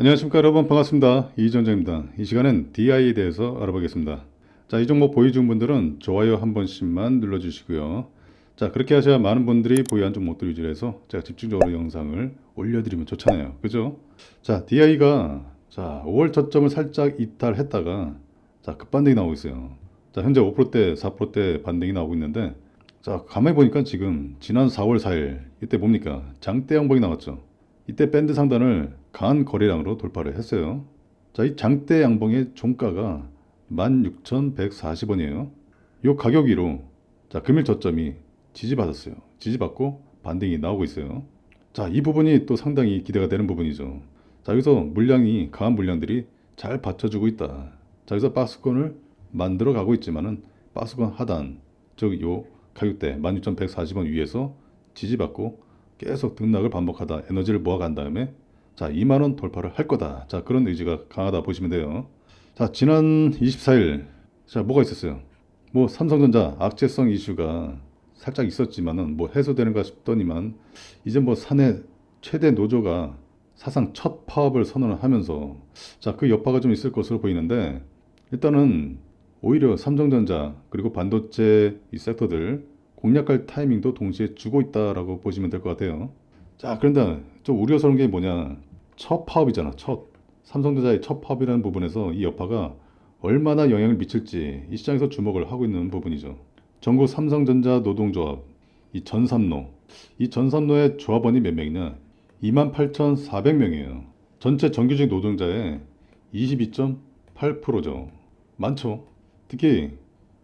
안녕하십니까 여러분. 반갑습니다. 이전정입니다. 이 시간은 DI에 대해서 알아보겠습니다. 자이 종목 중 분들은 좋아요 한 번씩만 눌러주시고요. 자 그렇게 하셔야 많은 분들이 보유한 종목들 위주로 해서 제가 집중적으로 영상을 올려드리면 좋잖아요. 그죠? 자 DI가 자 5월 저점을 살짝 이탈했다가 자 급반등이 나오고 있어요. 자 현재 5%대 4%대 반등이 나오고 있는데 자 가만히 보니까 지금 지난 4월 4일 이때 뭡니까? 장대 양봉이 나왔죠. 이때 밴드 상단을 강한 거래량으로 돌파를 했어요. 자, 이 장대 양봉의 종가가 16,140원이에요. 이 가격 위로 자, 금일 저점이 지지받았어요. 지지받고 반등이 나오고 있어요. 자, 이 부분이 또 상당히 기대가 되는 부분이죠. 자, 여기서 물량이 강한 물량들이 잘 받쳐주고 있다. 자, 여기서 박스권을 만들어 가고 있지만은 박스권 하단 즉 요 가격대 16,140원 위에서 지지받고 계속 등락을 반복하다 에너지를 모아간 다음에 자 2만 원 돌파를 할 거다. 자 그런 의지가 강하다 보시면 돼요. 자 지난 24일 자 뭐가 있었어요? 뭐 삼성전자 악재성 이슈가 살짝 있었지만은 뭐 해소되는가 싶더니만 이제 뭐 사내 최대 노조가 사상 첫 파업을 선언을 하면서 자 그 여파가 좀 있을 것으로 보이는데 일단은 오히려 삼성전자 그리고 반도체 이 섹터들 공략할 타이밍도 동시에 주고 있다라고 보시면 될 것 같아요. 자, 그런데 좀 우려스러운 게 뭐냐? 첫 파업이잖아, 첫. 삼성전자의 첫 파업이라는 부분에서 이 여파가 얼마나 영향을 미칠지 이 시장에서 주목을 하고 있는 부분이죠. 전국 삼성전자 노동조합, 이 전삼노. 이 전삼노의 조합원이 몇 명이냐? 28,400명이에요. 전체 정규직 노동자의 22.8%죠. 많죠. 특히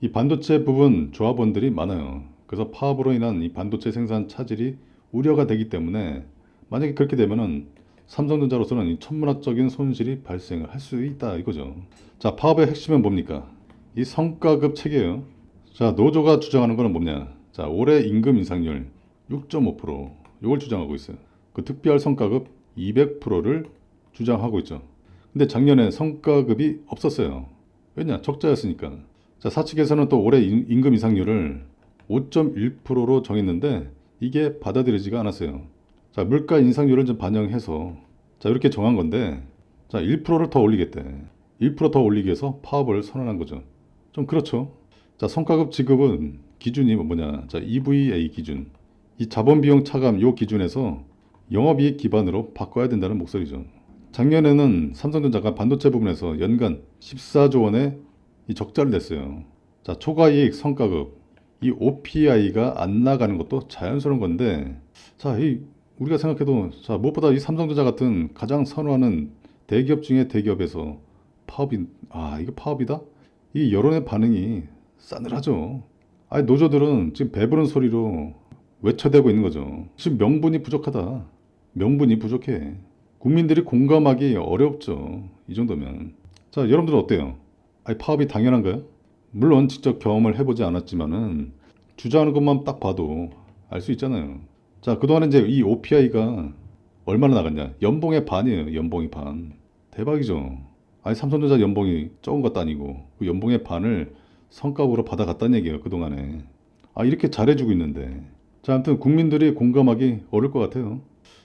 이 반도체 부분 조합원들이 많아요. 그래서 파업으로 인한 이 반도체 생산 차질이 우려가 되기 때문에 만약에 그렇게 되면은 삼성전자로서는 이 천문학적인 손실이 발생을 할 수 있다 이거죠. 자, 파업의 핵심은 뭡니까? 이 성과급 체계예요. 자, 노조가 주장하는 거는 뭐냐? 자, 올해 임금 인상률 6.5% 이걸 주장하고 있어요. 그 특별 성과급 200%를 주장하고 있죠. 근데 작년에 성과급이 없었어요. 왜냐? 적자였으니까. 자, 사측에서는 또 올해 임- 임금 인상률을 5.1%로 정했는데 이게 받아들여지가 않았어요. 자, 물가 인상률을 좀 반영해서 자, 이렇게 정한 건데 자, 1%를 더 올리겠대. 1%더 올리기 위해서 파업을 선언한 거죠. 좀 그렇죠. 자, 성과급 지급은 기준이 뭐냐? 자, EVA 기준. 이 자본 비용 차감 요 기준에서 영업이익 기반으로 바꿔야 된다는 목소리죠. 작년에는 삼성전자가 반도체 부분에서 연간 14조 원의 이 적자를 냈어요. 자, 초과이익 성과급 이 OPI가 안 나가는 것도 자연스러운 건데 자, 이 우리가 생각해도 자, 무엇보다 이 삼성전자 같은 가장 선호하는 대기업 중에 대기업에서 파업이 아, 이거 파업이다? 이 여론의 반응이 싸늘하죠. 아니 노조들은 지금 배부른 소리로 외쳐대고 있는 거죠. 지금 명분이 부족하다. 명분이 부족해. 국민들이 공감하기 어렵죠. 이 정도면. 자, 여러분들은 어때요? 아니, 파업이 당연한가요? 물론 직접 경험을 해보지 않았지만은 주장하는 것만 딱 봐도 알 수 있잖아요. 자, 그동안에 이제 이 OPI가 얼마나 나갔냐? 연봉의 반이에요. 연봉이 반. 대박이죠. 아니, 삼성전자 연봉이 적은 것도 아니고 그 연봉의 반을 성과급으로 받아갔다는 얘기예요. 그동안에. 아, 이렇게 잘해주고 있는데. 자, 아무튼 국민들이 공감하기 어려울 것 같아요.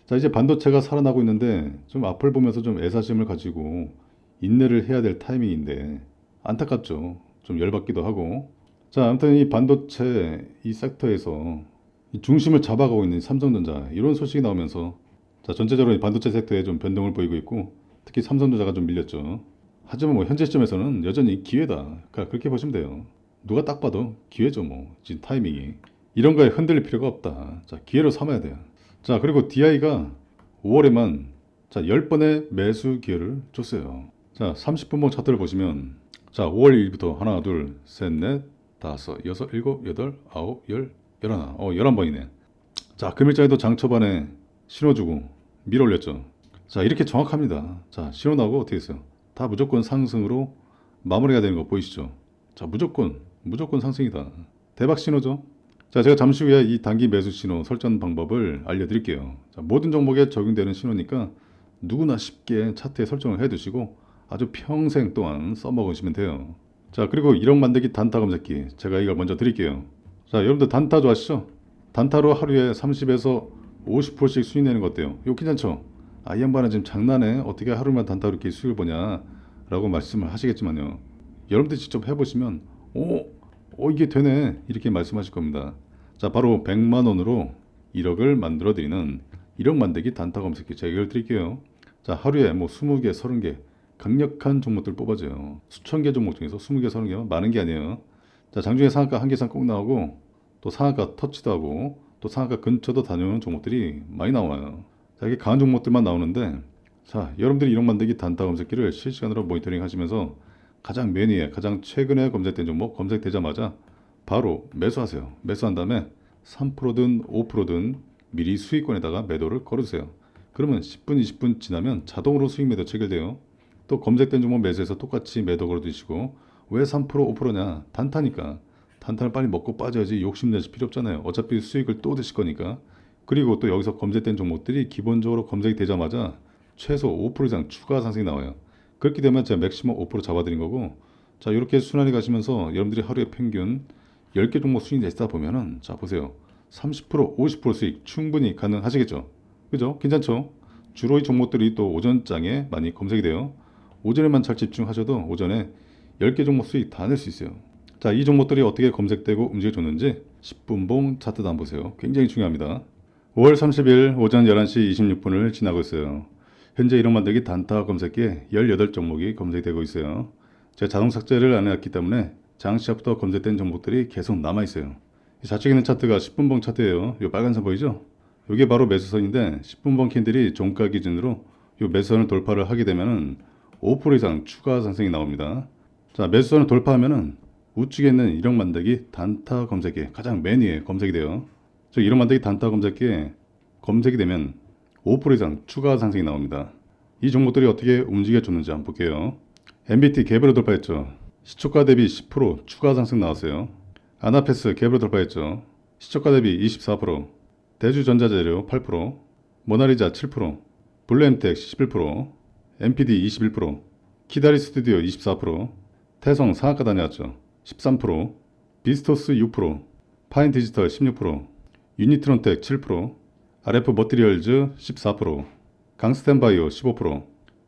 자, 이제 반도체가 살아나고 있는데 좀 앞을 보면서 좀 애사심을 가지고 인내를 해야 될 타이밍인데 안타깝죠. 좀 열받기도 하고. 자, 아무튼 이 반도체 이 섹터에서 이 중심을 잡아가고 있는 삼성전자 이런 소식이 나오면서 자, 전체적으로 이 반도체 섹터에 좀 변동을 보이고 있고 특히 삼성전자가 좀 밀렸죠. 하지만 뭐 현재 시점에서는 여전히 기회다. 그러니까 그렇게 보시면 돼요. 누가 딱 봐도 기회죠, 뭐. 지금 타이밍이. 이런 거에 흔들릴 필요가 없다. 자, 기회로 삼아야 돼요. 자, 그리고 DI가 5월에만 자, 10번의 매수 기회를 줬어요. 자, 30분봉 차트를 보시면 자, 5월 1일부터 하나, 둘, 셋, 넷, 다섯, 여섯, 일곱, 여덟, 아홉, 열, 열하나. 어, 11번이네. 자, 금일장에도 장 초반에 신호 주고 밀어 올렸죠. 자, 이렇게 정확합니다. 자, 신호 나오고 어떻게 했어요? 다 무조건 상승으로 마무리가 되는 거 보이시죠? 자, 무조건, 무조건 상승이다. 대박 신호죠? 자, 제가 잠시 후에 이 단기 매수 신호 설정 방법을 알려드릴게요. 자, 모든 종목에 적용되는 신호니까 누구나 쉽게 차트에 설정을 해두시고 아주 평생 동안 써먹으시면 돼요. 자, 그리고 1억 만들기 단타 검색기 제가 이걸 먼저 드릴게요. 자, 여러분들 단타 좋아하시죠? 단타로 하루에 30에서 50%씩 수익 내는 거 어때요? 이거 괜찮죠? 아, 이 양반은 지금 장난해. 어떻게 하루만 단타 이렇게 수익을 보냐. 라고 말씀을 하시겠지만요. 여러분들 직접 해보시면, 오, 오, 이게 되네. 이렇게 말씀하실 겁니다. 자, 바로 100만 원으로 1억을 만들어 드리는 1억 만들기 단타 검색기 제가 이걸 드릴게요. 자, 하루에 뭐 20개, 30개 강력한 종목들 뽑아줘요. 수천 개 종목 중에서 20개, 30개 많은 게 아니에요. 자, 장중에 상한가 한개 이상 꼭 나오고 또 상한가 터치도 하고 또 상한가 근처도 다녀오는 종목들이 많이 나와요. 자, 이게 강한 종목들만 나오는데 자, 여러분들이 1억 만들기 단타 검색기를 실시간으로 모니터링 하시면서 가장 맨 위에 가장 최근에 검색된 종목 검색되자마자 바로 매수하세요. 매수한 다음에 3%든 5%든 미리 수익권에다가 매도를 걸어주세요. 그러면 10분, 20분 지나면 자동으로 수익 매도 체결돼요. 또 검색된 종목 매수해서 똑같이 매도 걸어두시고 왜 3% 5%냐? 단타니까. 단타를 빨리 먹고 빠져야지 욕심내실 필요 없잖아요. 어차피 수익을 또 드실 거니까. 그리고 또 여기서 검색된 종목들이 기본적으로 검색이 되자마자 최소 5% 이상 추가 상승이 나와요. 그렇게 되면 제가 맥시멈 5% 잡아드린 거고 자 이렇게 순환이 가시면서 여러분들이 하루에 평균 10개 종목 수익 내시다 보면은 자 보세요 30% 50% 수익 충분히 가능하시겠죠 그죠 괜찮죠 주로 이 종목들이 또 오전장에 많이 검색이 돼요 오전에만 잘 집중하셔도 오전에 10개 종목 수익 다 낼 수 있어요 자 이 종목들이 어떻게 검색되고 움직여줬는지 10분봉 차트도 한번 보세요 굉장히 중요합니다 5월 30일 오전 11시 26분을 지나고 있어요 현재 이런 만들기 단타 검색기에 18종목이 검색되고 있어요. 제가 자동 삭제를 안 해왔기 때문에 장시합부터 검색된 종목들이 계속 남아있어요. 이 좌측에 있는 차트가 10분봉 차트예요. 이 빨간선 보이죠? 이게 바로 매수선인데 10분봉 캔들이 종가 기준으로 이 매수선을 돌파를 하게 되면은 5% 이상 추가 상승이 나옵니다. 자 매수선을 돌파하면은 우측에 있는 1억 만들기 단타 검색기 가장 맨 위에 검색이 돼요. 저 1억 만들기 단타 검색기에 검색이 되면 5% 이상 추가 상승이 나옵니다. 이 종목들이 어떻게 움직여줬는지 한번 볼게요. MBT 갭으로 돌파했죠. 시초가 대비 10% 추가 상승 나왔어요. 아나페스 갭으로 돌파했죠. 시초가 대비 24%, 대주전자재료 8%, 모나리자 7%, 블루엠텍 11%, MPD 21%, 키다리 스튜디오 24%, 태성 상한가 다녀왔죠. 13%, 비스토스 6%, 파인 디지털 16%, 유니트론텍 7%, RF 머티리얼즈 14%, 강스텐 바이오 15%,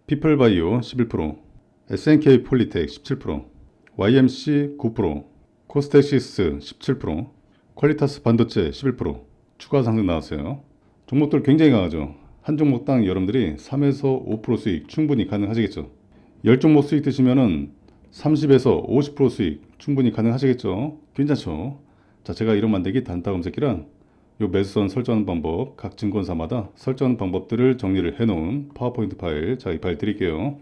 피플 바이오 11%, SNK 폴리텍 17%, YMC 9%, 코스텍시스 17%, 퀄리타스 반도체 11% 추가 상승 나왔어요. 종목들 굉장히 강하죠. 한 종목당 여러분들이 3에서 5% 수익 충분히 가능하시겠죠. 10종목 수익 드시면은 30에서 50% 수익 충분히 가능하시겠죠. 괜찮죠. 자, 제가 이런 만들기 단타 검색기랑 요 매수선 설정 방법 각 증권사마다 설정 방법들을 정리를 해놓은 파워포인트 파일 자 이 파일 드릴게요.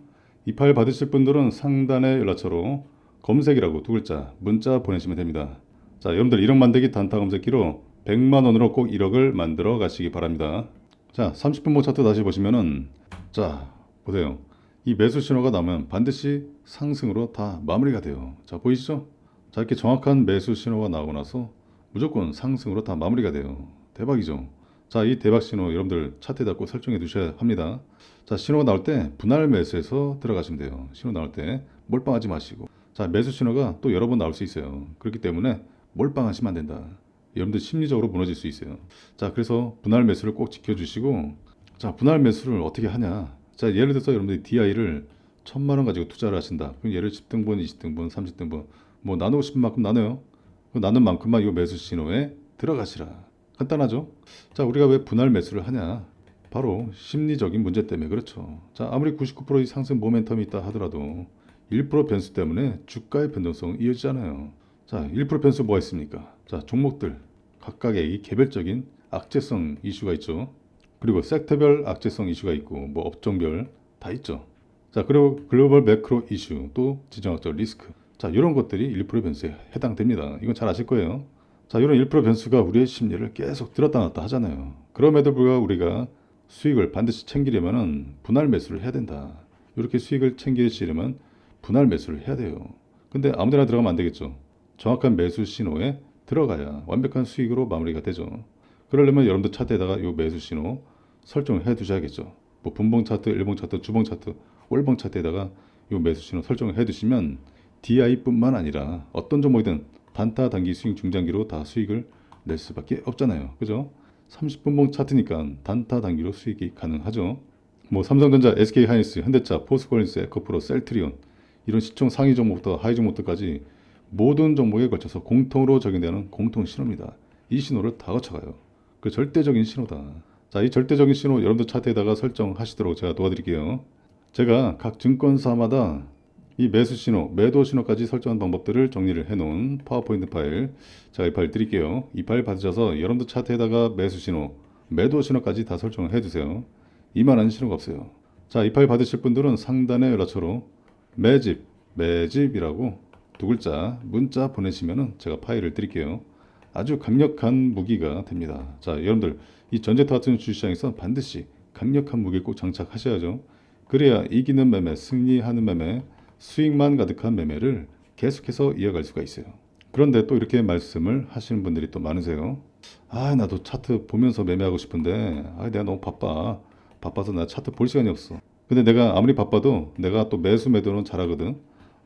이 파일 받으실 분들은 상단의 연락처로 검색이라고 두 글자 문자 보내시면 됩니다. 자 여러분들 1억 만들기 단타 검색기로 100만 원으로 꼭 1억을 만들어 가시기 바랍니다. 자 30분목 차트 다시 보시면은 자 보세요. 이 매수 신호가 나면 반드시 상승으로 다 마무리가 돼요. 자 보이시죠? 자 이렇게 정확한 매수 신호가 나오고 나서 무조건 상승으로 다 마무리가 돼요. 대박이죠. 자, 이 대박 신호 여러분들 차트에다 꼭 설정해 두셔야 합니다. 자, 신호가 나올 때 분할 매수해서 들어가시면 돼요. 신호 나올 때 몰빵하지 마시고. 자, 매수 신호가 또 여러 번 나올 수 있어요. 그렇기 때문에 몰빵하시면 안 된다. 여러분들 심리적으로 무너질 수 있어요. 자, 그래서 분할 매수를 꼭 지켜주시고, 자, 분할 매수를 어떻게 하냐? 자, 예를 들어서 여러분들이 DI를 천만 원 가지고 투자를 하신다. 그럼 예를 10등분, 20등분, 30등분, 뭐 나누고 싶은 만큼 나눠요. 그 나는 만큼만 이 매수 신호에 들어가시라. 간단하죠? 자, 우리가 왜 분할 매수를 하냐? 바로 심리적인 문제 때문에 그렇죠. 자, 아무리 99%의 상승 모멘텀이 있다 하더라도 1% 변수 때문에 주가의 변동성 이어지잖아요. 자, 1% 변수 뭐가 있습니까? 자, 종목들 각각의 이 개별적인 악재성 이슈가 있죠. 그리고 섹터별 악재성 이슈가 있고 뭐 업종별 다 있죠. 자, 그리고 글로벌 매크로 이슈 또 지정학적 리스크. 자, 이런 것들이 1% 변수에 해당됩니다. 이건 잘 아실 거예요. 자, 이런 1% 변수가 우리의 심리를 계속 들었다 놨다 하잖아요. 그럼에도 불구하고 우리가 수익을 반드시 챙기려면은 분할 매수를 해야 된다. 이렇게 수익을 챙기시려면 분할 매수를 해야 돼요. 근데 아무데나 들어가면 안 되겠죠. 정확한 매수 신호에 들어가야 완벽한 수익으로 마무리가 되죠. 그러려면 여러분들 차트에다가 이 매수 신호 설정을 해 두셔야겠죠. 뭐 분봉 차트, 일봉 차트, 주봉 차트, 월봉 차트에다가 이 매수 신호 설정을 해 두시면 DI뿐만 아니라 어떤 종목이든 단타, 단기, 스윙, 중장기로 다 수익을 낼 수밖에 없잖아요. 그죠? 30분봉 차트니까 단타, 단기로 수익이 가능하죠. 뭐 삼성전자, SK 하이닉스, 현대차, 포스코린스, 에코프로, 셀트리온 이런 시총 상위 종목부터 하위 종목들까지 모든 종목에 걸쳐서 공통으로 적용되는 공통 신호입니다. 이 신호를 다 거쳐가요. 그 절대적인 신호다. 자, 이 절대적인 신호 여러분들 차트에다가 설정하시도록 제가 도와드릴게요. 제가 각 증권사마다 이 매수 신호, 매도 신호까지 설정한 방법들을 정리를 해놓은 파워포인트 파일 제가 이 파일 드릴게요. 이 파일 받으셔서 여러분들 차트에다가 매수 신호, 매도 신호까지 다 설정을 해두세요. 이만한 신호가 없어요. 자, 이 파일 받으실 분들은 상단의 연락처로 매집, 매집이라고 두 글자 문자 보내시면은 제가 파일을 드릴게요. 아주 강력한 무기가 됩니다. 자, 여러분들 이 전제타 같은 주시장에서 반드시 강력한 무기 꼭 장착하셔야죠. 그래야 이기는 매매, 승리하는 매매, 수익만 가득한 매매를 계속해서 이어갈 수가 있어요. 그런데 또 이렇게 말씀을 하시는 분들이 또 많으세요. 아, 나도 차트 보면서 매매하고 싶은데, 아, 내가 너무 바빠. 바빠서 나 차트 볼 시간이 없어. 근데 내가 아무리 바빠도 내가 또 매수 매도는 잘하거든.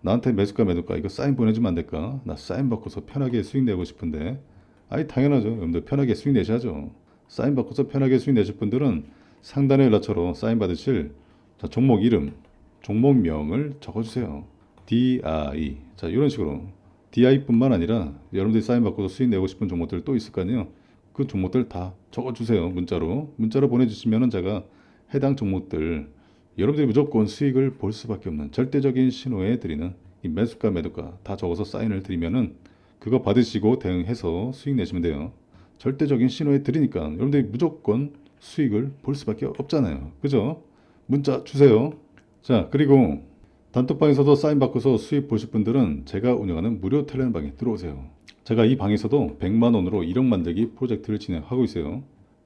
나한테 매수가 매도가 이거 사인 보내주면 안 될까? 나 사인 받고서 편하게 수익 내고 싶은데. 아이 당연하죠. 여러분들 편하게 수익 내셔야죠. 사인 받고서 편하게 수익 내실 분들은 상단의 연락처로 사인 받으실 자, 종목 이름, 종목명을 적어주세요. DI. 자, 이런 식으로. DI뿐만 아니라 여러분들이 사인 받고서 수익 내고 싶은 종목들 또 있을 거 아니에요. 그 종목들 다 적어주세요. 문자로. 문자로 보내주시면은 제가 해당 종목들 여러분들이 무조건 수익을 볼 수밖에 없는 절대적인 신호에 드리는 이 매수가 매도가 다 적어서 사인을 드리면은 그거 받으시고 대응해서 수익 내시면 돼요. 절대적인 신호에 드리니까 여러분들이 무조건 수익을 볼 수밖에 없잖아요. 그죠? 문자 주세요. 자, 그리고 단톡방에서도 사인 받고서 수익 보실 분들은 제가 운영하는 무료 텔레방에 들어오세요. 제가 이 방에서도 100만 원으로 1억 만들기 프로젝트를 진행하고 있어요.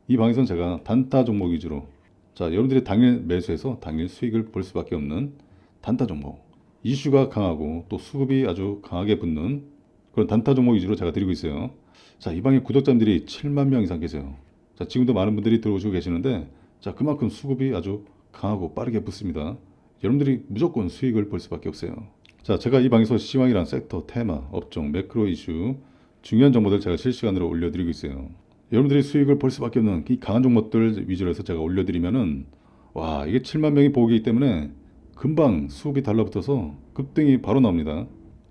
이 방에서는 제가 단타 종목 위주로 자, 여러분들이 당일 매수해서 당일 수익을 볼 수밖에 없는 단타 종목. 이슈가 강하고 또 수급이 아주 강하게 붙는 그런 단타 종목 위주로 제가 드리고 있어요. 자, 이 방에 구독자님들이 7만 명 이상 계세요. 자, 지금도 많은 분들이 들어오시고 계시는데 자, 그만큼 수급이 아주 강하고 빠르게 붙습니다. 여러분들이 무조건 수익을 볼 수밖에 없어요. 자, 제가 이 방에서 시황이란 섹터, 테마, 업종, 매크로 이슈, 중요한 정보들 제가 실시간으로 올려드리고 있어요. 여러분들이 수익을 볼 수밖에 없는 이 강한 종목들 위주로 해서 제가 올려드리면은 와 이게 7만 명이 보기 때문에 금방 수급이 달라붙어서 급등이 바로 나옵니다.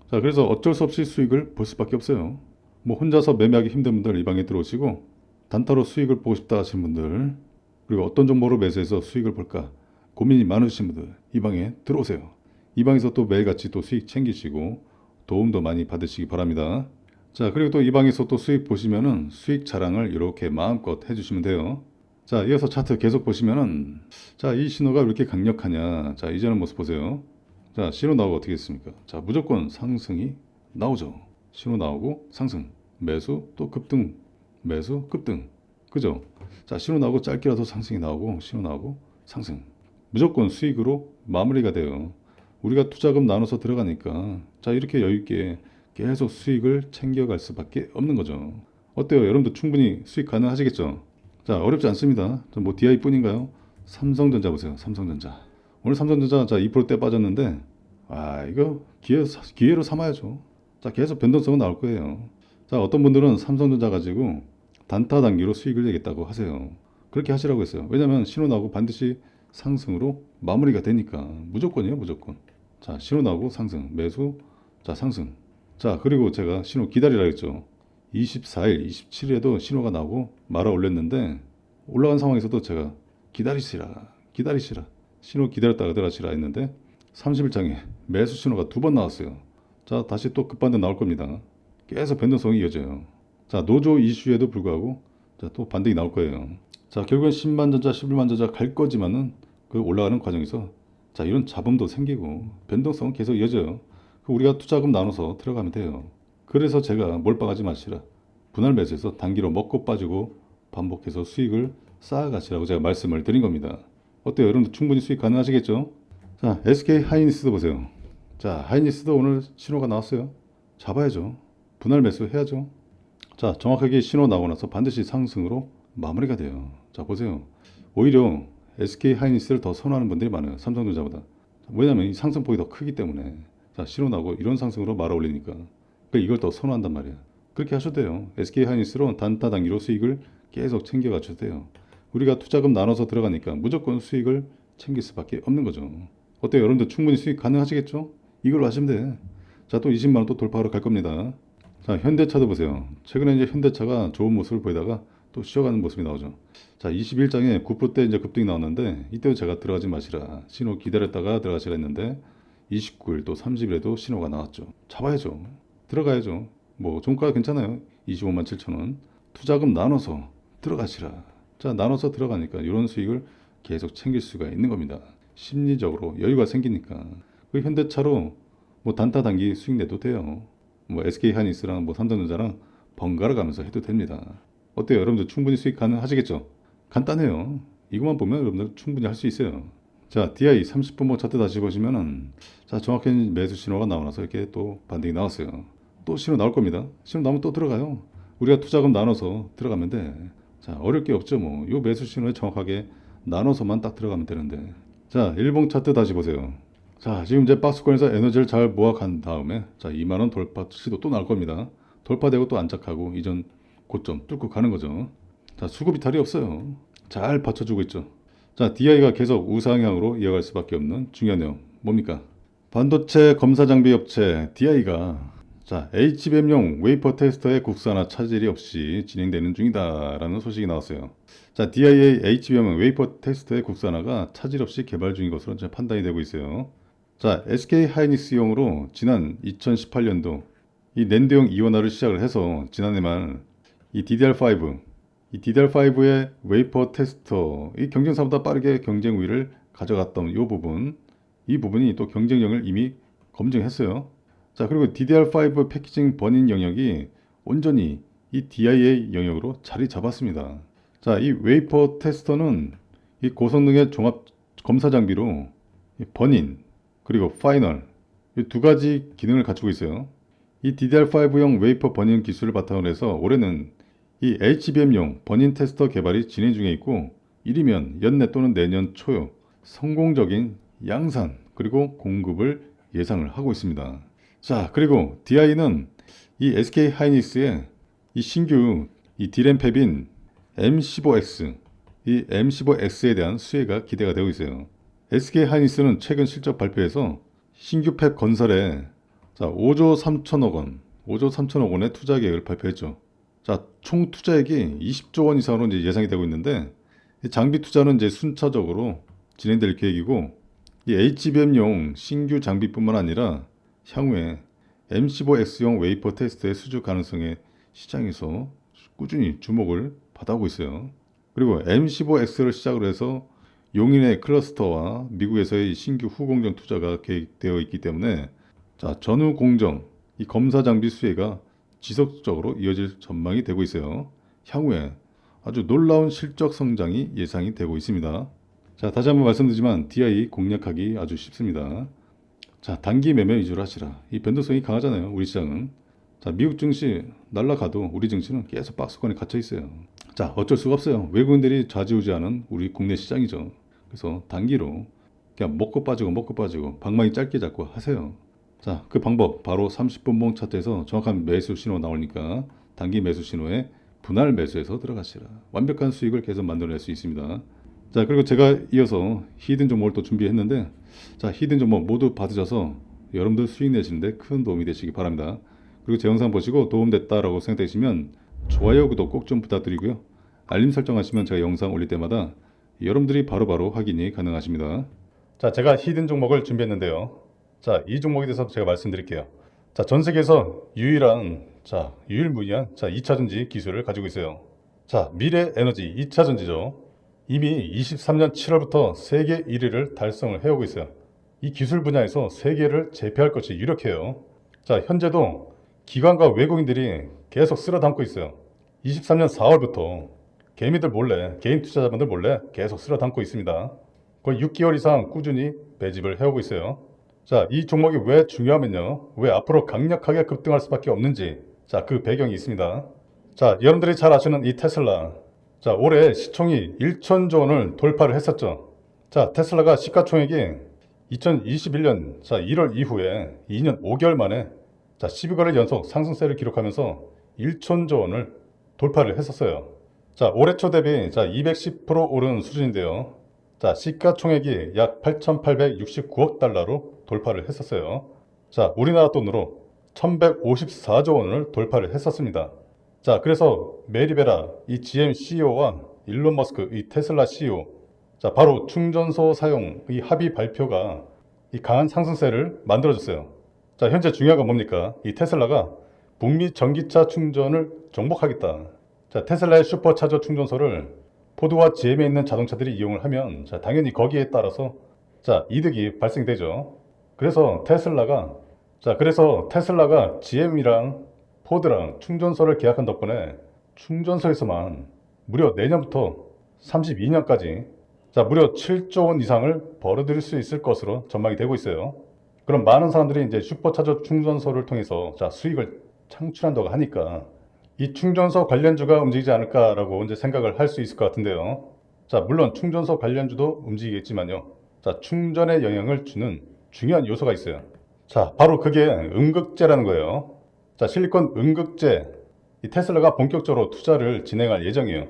자 그래서 어쩔 수 없이 수익을 볼 수밖에 없어요. 뭐 혼자서 매매하기 힘든 분들 이 방에 들어오시고 단타로 수익을 보고 싶다 하시는 분들 그리고 어떤 정보로 매수해서 수익을 볼까 고민이 많으신 분들 이 방에 들어오세요. 이 방에서 또 매일같이 또 수익 챙기시고 도움도 많이 받으시기 바랍니다. 자, 그리고 또 이 방에서 또 수익 보시면은 수익 자랑을 이렇게 마음껏 해주시면 돼요. 자, 이어서 차트 계속 보시면은 자, 이 신호가 왜 이렇게 강력하냐. 자, 이제는 모습 보세요. 자, 신호 나오고 어떻게 됐습니까? 자, 무조건 상승이 나오죠. 신호 나오고 상승, 매수, 또 급등, 매수, 급등. 그죠? 자, 신호 나오고 짧게라도 상승이 나오고 신호 나오고 상승. 무조건 수익으로 마무리가 돼요. 우리가 투자금 나눠서 들어가니까 자, 이렇게 여유 있게 계속 수익을 챙겨갈 수밖에 없는 거죠. 어때요? 여러분도 충분히 수익 가능하시겠죠? 자, 어렵지 않습니다. 저뭐 DI 뿐인가요? 삼성전자 보세요. 삼성전자. 오늘 삼성전자 자 2%대 빠졌는데 아, 이거 기회, 기회로 삼아야죠. 자, 계속 변동성은 나올 거예요. 자, 어떤 분들은 삼성전자 가지고 단타 단기로 수익을 내겠다고 하세요. 그렇게 하시라고 했어요. 왜냐면 신호 나오고 반드시 상승으로 마무리가 되니까 무조건이에요, 무조건. 자, 신호 나오고 상승, 매수, 자, 상승. 자, 그리고 제가 신호 기다리라 했죠. 24일, 27일에도 신호가 나오고 말아 올렸는데 올라간 상황에서도 제가 기다리시라, 기다리시라. 신호 기다렸다가 들어가시라 했는데 30일장에 매수 신호가 두 번 나왔어요. 자, 다시 또 급반등 나올 겁니다. 계속 변동성이 이어져요. 자, 노조 이슈에도 불구하고 자, 또 반등이 나올 거예요. 자, 결국엔 10만 전자, 11만 전자 갈 거지만은 그 올라가는 과정에서 자, 이런 잡음도 생기고 변동성은 계속 이어져요. 그 우리가 투자금 나눠서 들어가면 돼요. 그래서 제가 몰빵하지 마시라. 분할 매수해서 단기로 먹고 빠지고 반복해서 수익을 쌓아가시라고 제가 말씀을 드린 겁니다. 어때요? 여러분들 충분히 수익 가능하시겠죠? 자, SK 하이닉스도 보세요. 자, 하이닉스도 오늘 신호가 나왔어요. 잡아야죠. 분할 매수 해야죠. 자, 정확하게 신호 나오고 나서 반드시 상승으로 마무리가 돼요. 자, 보세요. 오히려 SK 하이닉스를 더 선호하는 분들이 많아요. 삼성전자보다. 왜냐면 이 상승폭이 더 크기 때문에. 자, 신호 나고 이런 상승으로 말아 올리니까. 그러니까 이걸 더 선호한단 말이야. 그렇게 하셔도 돼요. SK 하이닉스로 단타 단기로 수익을 계속 챙겨 가셔도 돼요. 우리가 투자금 나눠서 들어가니까 무조건 수익을 챙길 수밖에 없는 거죠. 어때요? 여러분들 충분히 수익 가능하시겠죠? 이걸로 하시면 돼. 자, 또 20만 원 또 돌파하러 갈 겁니다. 자, 현대차도 보세요. 최근에 이제 현대차가 좋은 모습을 보이다가 또 쉬어가는 모습이 나오죠. 자, 21장에 9%대 이제 급등이 나왔는데 이때도 제가 들어가지 마시라. 신호 기다렸다가 들어가시라 했는데 29일 또 30일에도 신호가 나왔죠. 잡아야죠. 들어가야죠. 뭐 종가 괜찮아요. 25만 7천 원. 투자금 나눠서 들어가시라. 자, 나눠서 들어가니까 이런 수익을 계속 챙길 수가 있는 겁니다. 심리적으로 여유가 생기니까 그 현대차로 뭐 단타 단기 수익 내도 돼요. 뭐 SK 하이닉스랑 뭐 삼성전자랑 번갈아 가면서 해도 됩니다. 어때요? 여러분들 충분히 수익 가능하시겠죠? 간단해요. 이것만 보면 여러분들 충분히 할 수 있어요. 자, DI 30분목 차트 다시 보시면은 자, 정확히 매수 신호가 나오나서 이렇게 또 반등이 나왔어요. 또 신호 나올 겁니다. 신호 나오면 또 들어가요. 우리가 투자금 나눠서 들어가면 돼. 자, 어려울 게 없죠, 뭐. 요 매수 신호에 정확하게 나눠서만 딱 들어가면 되는데. 자, 일봉 차트 다시 보세요. 자, 지금 이제 박스권에서 에너지를 잘 모아간 다음에 자, 2만 원 돌파 시도 또 나올 겁니다. 돌파되고 또 안착하고 이전 고점 뚫고 가는 거죠. 자, 수급 이탈이 없어요. 잘 받쳐주고 있죠. 자, DI가 계속 우상향으로 이어갈 수밖에 없는 중요한 내용 뭡니까? 반도체 검사 장비 업체 DI가 자, HBM용 웨이퍼 테스터의 국산화 차질이 없이 진행되는 중이다라는 소식이 나왔어요. 자, DI의 HBM 웨이퍼 테스터의 국산화가 차질 없이 개발 중인 것으로 판단이 되고 있어요. 자, SK 하이닉스용으로 지난 2018년도 이 낸드용 이원화를 시작을 해서 지난해 말 이 DDR5, 이 DDR5의 웨이퍼 테스터, 이 경쟁사보다 빠르게 경쟁 우위를 가져갔던 이 부분, 이 부분이 또 경쟁력을 이미 검증했어요. 자, 그리고 DDR5 패키징 버닌 영역이 온전히 이 DIA 영역으로 자리 잡았습니다. 자, 이 웨이퍼 테스터는 이 고성능의 종합 검사 장비로 이 버닌 그리고 파이널 이 두 가지 기능을 갖추고 있어요. 이 DDR5용 웨이퍼 버닌 기술을 바탕으로 해서 올해는 이 HBM용 버닌 테스터 개발이 진행 중에 있고 이르면 연내 또는 내년 초요 성공적인 양산 그리고 공급을 예상을 하고 있습니다. 자 그리고 DI는 이 SK 하이닉스의 이 신규 이 디램 팹인 M15X 이 M15X에 대한 수혜가 기대가 되고 있어요. SK 하이닉스는 최근 실적 발표에서 신규 팹 건설에 자 5조 3천억 원, 5조 3천억 원의 투자 계획을 발표했죠. 자, 총 투자액이 20조 원 이상으로 이제 예상이 되고 있는데 이 장비 투자는 이제 순차적으로 진행될 계획이고 이 HBM용 신규 장비뿐만 아니라 향후에 M15X용 웨이퍼 테스트의 수주 가능성에 시장에서 꾸준히 주목을 받아오고 있어요. 그리고 M15X를 시작으로 해서 용인의 클러스터와 미국에서의 신규 후공정 투자가 계획되어 있기 때문에 자, 전후 공정, 이 검사 장비 수혜가 지속적으로 이어질 전망이 되고 있어요. 향후에 아주 놀라운 실적 성장이 예상이 되고 있습니다. 자, 다시 한번 말씀드리지만 DI 공략하기 아주 쉽습니다. 자, 단기 매매 위주로 하시라. 이 변동성이 강하잖아요. 우리 시장은. 자, 미국 증시 날라가도 우리 증시는 계속 박스권에 갇혀 있어요. 자, 어쩔 수가 없어요. 외국인들이 좌지우지하는 우리 국내 시장이죠. 그래서 단기로 그냥 먹고 빠지고 먹고 빠지고 방망이 짧게 잡고 하세요. 자, 그 방법 바로 30분봉 차트에서 정확한 매수 신호 나오니까 단기 매수 신호에 분할 매수해서 들어가시라. 완벽한 수익을 계속 만들어낼 수 있습니다. 자, 그리고 제가 이어서 히든 종목을 또 준비했는데 자, 히든 종목 모두 받으셔서 여러분들 수익 내시는데 큰 도움이 되시기 바랍니다. 그리고 제 영상 보시고 도움됐다라고 생각되시면 좋아요, 구독 꼭 좀 부탁드리고요. 알림 설정하시면 제가 영상 올릴 때마다 여러분들이 바로바로 확인이 가능하십니다. 자, 제가 히든 종목을 준비했는데요. 자, 이 종목에 대해서 제가 말씀드릴게요. 자, 전 세계에서 유일한 자, 유일무이한 자, 2차 전지 기술을 가지고 있어요. 자, 미래 에너지 2차 전지죠. 이미 23년 7월부터 세계 1위를 달성을 해오고 있어요. 이 기술 분야에서 세계를 제패할 것이 유력해요. 자, 현재도 기관과 외국인들이 계속 쓸어 담고 있어요. 23년 4월부터 개미들 몰래, 개인 투자자분들 몰래 계속 쓸어 담고 있습니다. 거의 6개월 이상 꾸준히 매집을 해오고 있어요. 자, 이 종목이 왜 중요하면요. 왜 앞으로 강력하게 급등할 수밖에 없는지. 자, 그 배경이 있습니다. 자, 여러분들이 잘 아시는 이 테슬라. 자, 올해 시총이 1천조 원을 돌파를 했었죠. 자, 테슬라가 시가총액이 2021년 자, 1월 이후에 2년 5개월 만에 자, 12거래 연속 상승세를 기록하면서 1천조 원을 돌파를 했었어요. 자, 올해 초 대비 자, 210% 오른 수준인데요. 자, 시가총액이 약 8,869억 달러로 돌파를 했었어요. 자, 우리나라 돈으로 1,154조 원을 돌파를 했었습니다. 자, 그래서 메리베라 이 GM CEO와 일론 머스크 이 테슬라 CEO 자, 바로 충전소 사용 이 합의 발표가 이 강한 상승세를 만들어줬어요. 자, 현재 중요한 건 뭡니까? 이 테슬라가 북미 전기차 충전을 정복하겠다. 자, 테슬라의 슈퍼차저 충전소를 포드와 GM에 있는 자동차들이 이용을 하면 자, 당연히 거기에 따라서 자, 이득이 발생되죠. 그래서 테슬라가 자, 그래서 테슬라가 GM이랑 포드랑 충전소를 계약한 덕분에 충전소에서만 무려 내년부터 32년까지 자, 무려 7조 원 이상을 벌어들일 수 있을 것으로 전망이 되고 있어요. 그럼 많은 사람들이 이제 슈퍼차저 충전소를 통해서 자, 수익을 창출한다고 하니까 이 충전소 관련주가 움직이지 않을까라고 이제 생각을 할 수 있을 것 같은데요. 자, 물론 충전소 관련주도 움직이겠지만요. 자, 충전에 영향을 주는 중요한 요소가 있어요. 자, 바로 그게 음극재라는 거예요. 자, 실리콘 음극재. 이 테슬라가 본격적으로 투자를 진행할 예정이에요.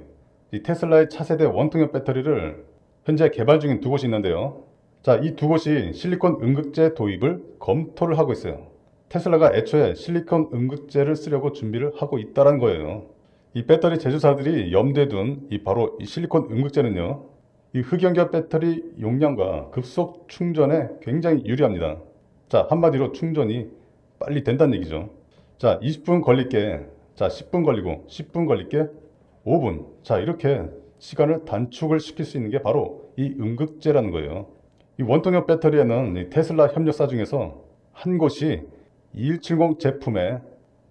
이 테슬라의 차세대 원통형 배터리를 현재 개발 중인 두 곳이 있는데요. 자, 이 두 곳이 실리콘 음극재 도입을 검토를 하고 있어요. 테슬라가 애초에 실리콘 음극재를 쓰려고 준비를 하고 있다는 거예요. 이 배터리 제조사들이 염두에 둔 이 바로 이 실리콘 음극재는요. 이 흑연결 배터리 용량과 급속 충전에 굉장히 유리합니다. 자, 한마디로 충전이 빨리 된다는 얘기죠. 자, 20분 걸릴게. 자, 10분 걸리고 10분 걸릴게 5분. 자, 이렇게 시간을 단축을 시킬 수 있는 게 바로 이 음극재라는 거예요. 이 원통형 배터리에는 이 테슬라 협력사 중에서 한 곳이 2170 제품에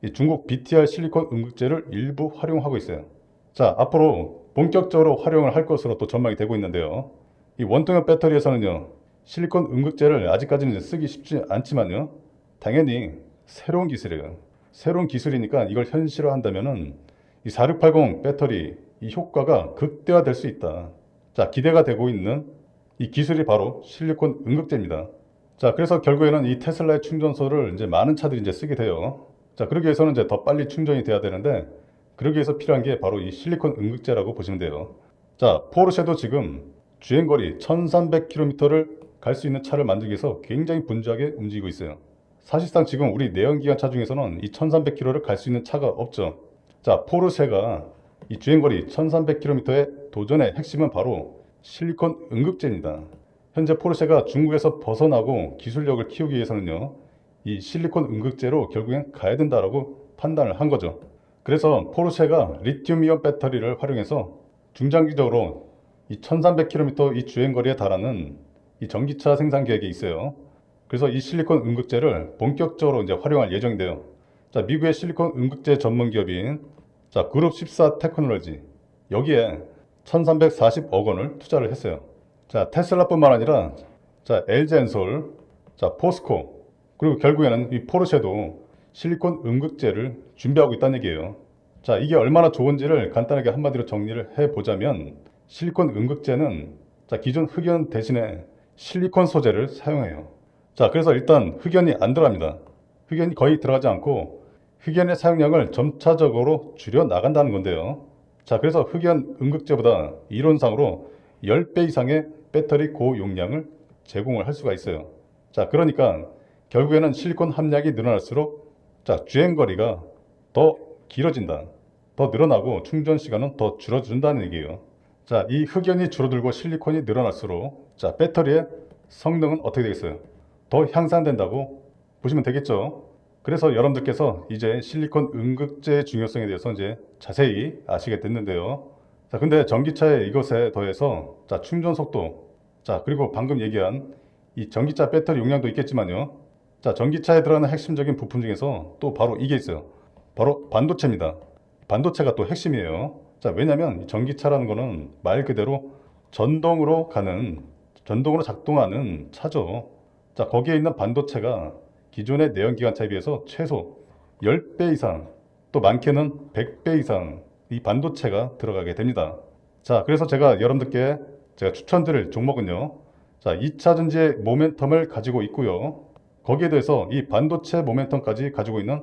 이 중국 BTR 실리콘 음극재를 일부 활용하고 있어요. 자, 앞으로 본격적으로 활용을 할 것으로 또 전망이 되고 있는데요. 이 원통형 배터리에서는요, 실리콘 음극재를 아직까지는 쓰기 쉽지 않지만요, 당연히 새로운 기술이에요. 새로운 기술이니까 이걸 현실화한다면은 이 4680 배터리 이 효과가 극대화될 수 있다. 자, 기대가 되고 있는 이 기술이 바로 실리콘 음극재입니다. 자, 그래서 결국에는 이 테슬라의 충전소를 이제 많은 차들이 이제 쓰게 돼요. 자, 그러기 위해서는 이제 더 빨리 충전이 돼야 되는데, 그러기 위해서 필요한 게 바로 이 실리콘 음극재라고 보시면 돼요. 자, 포르쉐도 지금 주행거리 1300km를 갈 수 있는 차를 만들기 위해서 굉장히 분주하게 움직이고 있어요. 사실상 지금 우리 내연기관 차 중에서는 이 1300km를 갈 수 있는 차가 없죠. 자, 포르쉐가 이 주행거리 1300km의 도전의 핵심은 바로 실리콘 음극재입니다. 현재 포르쉐가 중국에서 벗어나고 기술력을 키우기 위해서는요, 이 실리콘 음극재로 결국엔 가야 된다라고 판단을 한 거죠. 그래서 포르쉐가 리튬이온 배터리를 활용해서 중장기적으로 이 1300km 이 주행거리에 달하는 이 전기차 생산 계획이 있어요. 그래서 이 실리콘 음극재를 본격적으로 이제 활용할 예정인데요. 자, 미국의 실리콘 음극재 전문 기업인 자, 그룹 14 테크놀로지 여기에 1340억 원을 투자를 했어요. 자, 테슬라뿐만 아니라 자, LG엔솔, 자, 포스코 그리고 결국에는 이 포르쉐도 실리콘 음극재를 준비하고 있다는 얘기예요. 자, 이게 얼마나 좋은지를 간단하게 한마디로 정리를 해 보자면 실리콘 음극재는 자, 기존 흑연 대신에 실리콘 소재를 사용해요. 자, 그래서 일단 흑연이 안 들어갑니다. 흑연이 거의 들어가지 않고 흑연의 사용량을 점차적으로 줄여 나간다는 건데요. 자, 그래서 흑연 음극재보다 이론상으로 10배 이상의 배터리 고용량을 제공을 할 수가 있어요. 자, 그러니까 결국에는 실리콘 함량이 늘어날수록 자, 주행 거리가 더 길어진다. 더 늘어나고 충전 시간은 더 줄어든다는 얘기예요. 자, 이 흑연이 줄어들고 실리콘이 늘어날수록 자, 배터리의 성능은 어떻게 되겠어요? 더 향상된다고 보시면 되겠죠. 그래서 여러분들께서 이제 실리콘 음극재의 중요성에 대해서 이제 자세히 아시게 됐는데요. 자, 근데 전기차에 이것에 더해서 자, 충전 속도, 자, 그리고 방금 얘기한 이 전기차 배터리 용량도 있겠지만요. 자, 전기차에 들어가는 핵심적인 부품 중에서 또 바로 이게 있어요. 바로 반도체입니다. 반도체가 또 핵심이에요. 자, 왜냐면 이 전기차라는 거는 말 그대로 전동으로 가는, 전동으로 작동하는 차죠. 자, 거기에 있는 반도체가 기존의 내연기관차에 비해서 최소 10배 이상, 또 많게는 100배 이상 이 반도체가 들어가게 됩니다. 자, 그래서 제가 여러분들께 제가 추천드릴 종목은요. 자, 2차 전지의 모멘텀을 가지고 있고요. 거기에 대해서 이 반도체 모멘텀까지 가지고 있는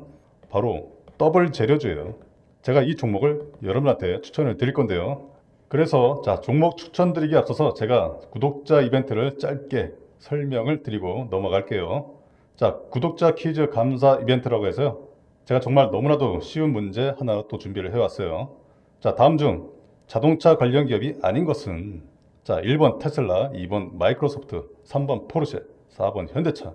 바로 더블 재료주예요. 제가 이 종목을 여러분한테 추천을 드릴 건데요. 그래서 자, 종목 추천드리기 앞서서 제가 구독자 이벤트를 짧게 설명을 드리고 넘어갈게요. 자, 구독자 퀴즈 감사 이벤트라고 해서요. 제가 정말 너무나도 쉬운 문제 하나 또 준비를 해왔어요. 자, 다음 중 자동차 관련 기업이 아닌 것은 자, 1번 테슬라, 2번 마이크로소프트, 3번 포르쉐, 4번 현대차.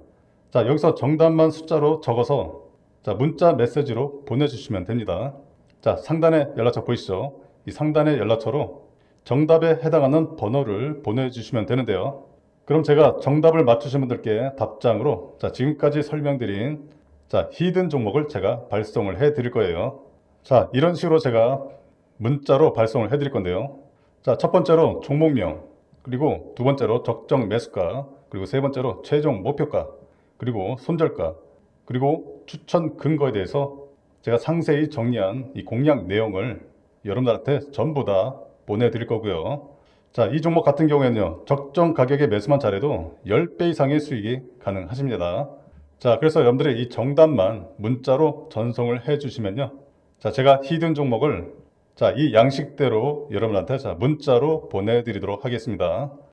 자, 여기서 정답만 숫자로 적어서 자, 문자 메시지로 보내주시면 됩니다. 자, 상단에 연락처 보이시죠? 이 상단의 연락처로 정답에 해당하는 번호를 보내주시면 되는데요. 그럼 제가 정답을 맞추신 분들께 답장으로 자, 지금까지 설명드린 자, 히든 종목을 제가 발송을 해 드릴 거예요. 자, 이런 식으로 제가 문자로 발송을 해 드릴 건데요. 자, 첫 번째로 종목명, 그리고 두 번째로 적정 매수가, 그리고 세 번째로 최종 목표가, 그리고 손절가, 그리고 추천 근거에 대해서 제가 상세히 정리한 이 공략 내용을 여러분들한테 전부 다 보내드릴 거고요. 자, 이 종목 같은 경우에는요, 적정 가격에 매수만 잘해도 10배 이상의 수익이 가능하십니다. 자, 그래서 여러분들이 이 정답만 문자로 전송을 해 주시면요. 자, 제가 히든 종목을 자, 이 양식대로 여러분한테 자, 문자로 보내드리도록 하겠습니다.